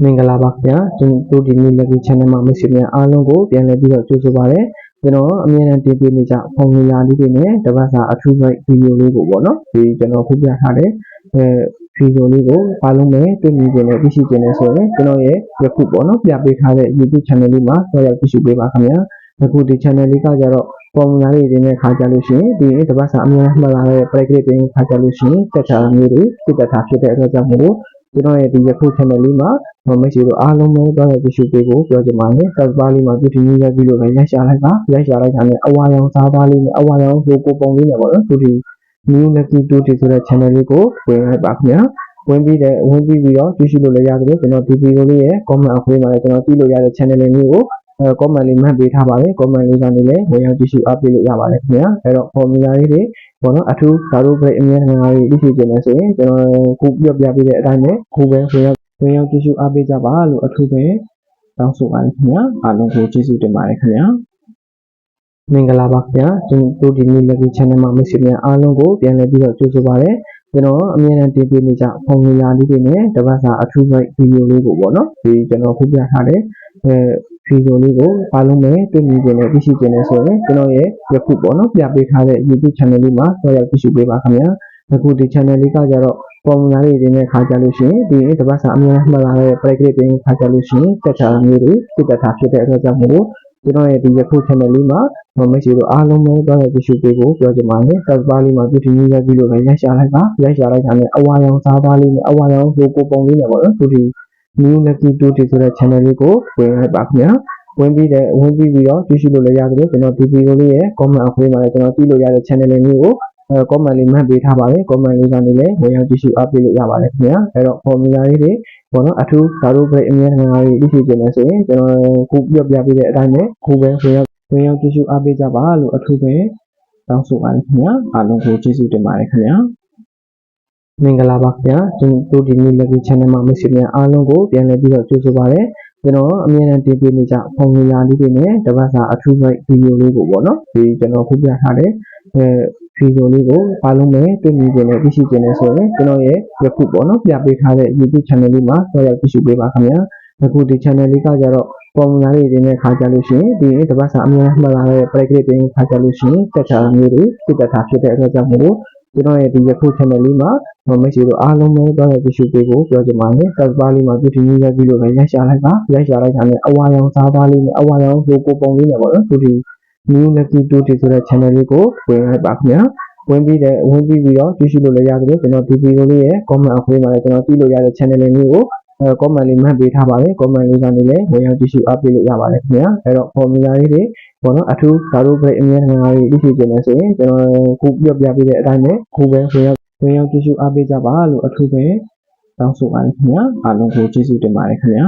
မင်္ဂလာပါခင်ဗျာကျွန်တော်ဒီနေ့ Lucky Channel မှာမိတ်ဆွေများအားလုံးကိုပြန်လည်ပြီးတော့ကြိုဆိုပါရစေကျွန်တော်အမြဲတမ်းတင်ပြနေကြဖုန်းလေးရာလေးတွေနဲ့တပတ်စာအထူးဘိုက်ဗီဒီယိုလေးကိုပေါ့နော်ဒီကျွန်တော်ခုပြထားတဲ့အဲဗီဒီယိုလေးကိုအားလုံးပဲတွေ့မြင်ကြတဲ့သိရှိကြတဲ့ဆိုရင်ကျွန်တော်ရဲ့ယခုပေါ့နော်ပြပေးထားတဲ့ YouTube Channel လေးမှာဆက်ရောက်ကြည့်ရှုပေးပါခင်ဗျာအခုဒီ channel လေးကကြတော့ပုံမှန်လေးတွေနဲ့ခါကြလို့ရှိရင်ဒီတပတ်စာအများမှလာတဲ့ break လေးတွေခါကြလို့ရှိရင်တက်ချာမျိုးတွေပြတ်တာဖြစ်တဲ့အတွက်ကြောင့်မို့လို့ ကျွန်တော်ရဲ့ဒီယခု channel လေးမှာဟိုမိတ်ဆွေတို့အားလုံးပဲတော့ကြည့်ရှုပေးဖို့ပြောချင်ပါတယ်။ဆက်ပါလေးမှာဒီဒီမျိုးရဲ့ဗီဒီယိုလေးရိုက်ရှာလိုက်ပါရိုက်ရှာလိုက်တာနဲ့အဝါရောင်စားသားလေးနဲ့အဝါရောင်လိုကိုပုံလေးနဲ့ပေါ့နော်ဒီဒီ new lucky 2ဆိုတဲ့ channel လေးကိုဝင်လိုက်ပါခင်ဗျာ။ဝင်ပြီးတဲ့ဝင်ပြီးပြီးတော့ကြည့်ရှုလို့လည်းရတယ်လို့ကျွန်တော်ဒီဗီဒီယိုလေးရဲ့ comment အောက်မှာလည်းကျွန်တော်ကြည့်လို့ရတဲ့ channel လေးမျိုးကိုအဲ comment လေးမှတ်ပေးထားပါတယ် comment လေးကနေလည်းဝင်ရောက်ကြည့်ရှုအားပေးလို့ရပါတယ်ခင်ဗျာ။အဲ့တော့ formula လေးတွေ ပေါ့နော်အထူးဓာတ်ရိုးပြအမြဲတမ်းလေးသိရှိကြမယ်ဆိုရင်ကျွန်တော်ခုပြောပြပေးတဲ့အတိုင်းပဲခုပဲဝင်ရောက်ဝင်ရောက်ကြည့်ရှုအားပေးကြပါလို့အထူးပဲတောင်းဆိုပါတယ်ခင်ဗျာအားလုံးကိုကျေးဇူးတင်ပါတယ်ခင်ဗျာမင်္ဂလာပါခင်ဗျာကျွန်တော်ဒီနေ့ Lucky Channel မှာမိတ်ဆွေများအားလုံးကိုပြန်လည်ပြီးတော့ကြိုဆိုပါရစေကျွန်တော်အမြဲတမ်းတင်ပြနေကြဖုန်းလေးရာလေးတွေနဲ့တပတ်စာအထူးပဲဗီဒီယိုလေးကိုပေါ့နော်ဒီကျွန်တော်ခုပြထားတဲ့အဲ ဗီဒီယိုလေးကိုအားလုံးပဲတွေ့မြင်ကြတဲ့သိရှိကြတဲ့ဆိုရင်ကျွန်တော်ရဲ့ယခုပေါ့နော်ပြပေးထားတဲ့ YouTube Channel လေးမှာဆက်ရောက်ကြည့်ရှုပေးပါခင်ဗျာအခုဒီ channel လေးကကြတော့ပုံမှန်လေးတွေနဲ့ခါကြလို့ရှိရင်ဒီတပတ်စာအများမှလာတဲ့ break လေးတွေခါကြလို့ရှိရင်တက်ချာမျိုးတွေပြတ်တာဖြစ်တဲ့အတွက်ကြောင့်မို့လို့ကျွန်တော်ရဲ့ဒီယခု channel လေးမှာမိတ်ဆွေတို့အားလုံးပဲတော့ကြည့်ရှုပေးဖို့ပြောချင်ပါတယ်။ဆက်ပါလေးမှာဒီဒီမျိုးရဲ့ဗီဒီယိုလေးရိုက်ရှာလိုက်ပါရိုက်ရှာလိုက်တာနဲ့အဝါရောင်စားသားလေးနဲ့အဝါရောင်လိုကိုပုံလေးနဲ့ပေါ့နော်ဒီဒီ new lucky 2ဆိုတဲ့ channel လေးကိုဝင်လိုက်ပါခင်ဗျာ။ဝင်ပြီးတဲ့ဝင်ပြီးပြီးတော့ကြည့်ရှုလို့လည်းရတယ်လို့ကျွန်တော်ဒီဗီဒီယိုလေးရဲ့ comment အောက်မှာလည်းကျွန်တော်ကြည့်လို့ရတဲ့ channel လေးမျိုးကိုအဲ comment လေးမှတ်ပေးထားပါတယ် comment လေးကနေလည်းဝင်ရောက်ကြည့်ရှုအားပေးလို့ရပါတယ်ခင်ဗျာအဲ့တော့ formula လေးတွေပေါ့နော်အထူးဓာတ်ရိုးပြအမြဲတမ်းလေးသိရှိကြမယ်ဆိုရင်ကျွန်တော်ခုပြောပြပေးတဲ့အတိုင်းပဲခုပဲဝင်ရောက်ဝင်ရောက်ကြည့်ရှုအားပေးကြပါလို့အထူးပဲတောင်းဆိုပါတယ်ခင်ဗျာအားလုံးကိုကျေးဇူးတင်ပါတယ်ခင်ဗျာ မင်္ဂလာပါခင်ဗျာကျွန်တော်ဒီနေ့ Lucky Channel မှာမိတ်ဆွေများအားလုံးကိုပြန်လည်ပြီးတော့ကြိုဆိုပါရစေကျွန်တော်အမြဲတမ်းတင်ပြနေကြဖုန်းလေးရာလေးတွေနဲ့တပတ်စာအထူးပဲဗီဒီယိုလေးကိုပေါ့နော်ဒီကျွန်တော်ခုပြထားတဲ့အဲဗီဒီယိုလေးကိုအားလုံးပဲတွေ့မြင်ကြတဲ့သိရှိကြတဲ့ဆိုရင်ကျွန်တော်ရဲ့ယခုပေါ့နော်ပြပေးထားတဲ့ YouTube channel လေးမှာဆက်ရောက်ကြည့်ရှုပေးပါခင်ဗျာအခုဒီ channel လေးကကြတော့ပုံမှန်လေးတွေနဲ့ခါကြလို့ရှိရင်ဒီတပတ်စာအများမှလာတဲ့ break လေးတွေခါကြလို့ရှိရင်တက်ချာမျိုးတွေပြတ်တာဖြစ်တဲ့အတွက်ကြောင့်မို့လို့ ကျွန်တော်ရဲ့ဒီယခု channel လေးမှာမိတ်ဆွေတို့အားလုံးပဲတော့ကြည့်ရှုပေးဖို့ပြောချင်ပါတယ်။ subscribe လေးမှာဒီဒီမျိုးရဲ့ဗီဒီယိုလေးရိုက်ရှာလိုက်ပါရိုက်ရှာလိုက်တာနဲ့အဝါရောင်စားသားလေးနဲ့အဝါရောင်လိုကိုပုံလေးနဲ့ပေါ့နော်ဒီ new lucky 2ဆိုတဲ့ channel လေးကိုဝင်လိုက်ပါခင်ဗျာဝင်ပြီးတဲ့ဝင်ပြီးပြီးတော့ကြည့်ရှုလို့လည်းရတယ်လို့ကျွန်တော်ဒီဗီဒီယိုလေးရဲ့ comment အောက်မှာလည်းကျွန်တော်ကြည့်လို့ရတဲ့ channel လေးမျိုးကိုအဲ comment လေးမှတ်ပေးထားပါတယ် comment လေးကနေလည်းဝင်ရောက်ကြည့်ရှုအားပေးလို့ရပါတယ်ခင်ဗျာအဲ့တော့ formula လေးတွေ ပေါ့နော်အထူးဓာတ်ရိုးပြအမြဲတမ်းလေးသိရှိကြမယ်ဆိုရင်ကျွန်တော်ခုပြောပြပေးတဲ့အတိုင်းပဲခုပဲဝင်ရောက်ဝင်ရောက်ကြည့်ရှုအားပေးကြပါလို့အထူးပဲတောင်းဆိုပါတယ်ခင်ဗျာအားလုံးကိုကျေးဇူးတင်ပါတယ်ခင်ဗျာ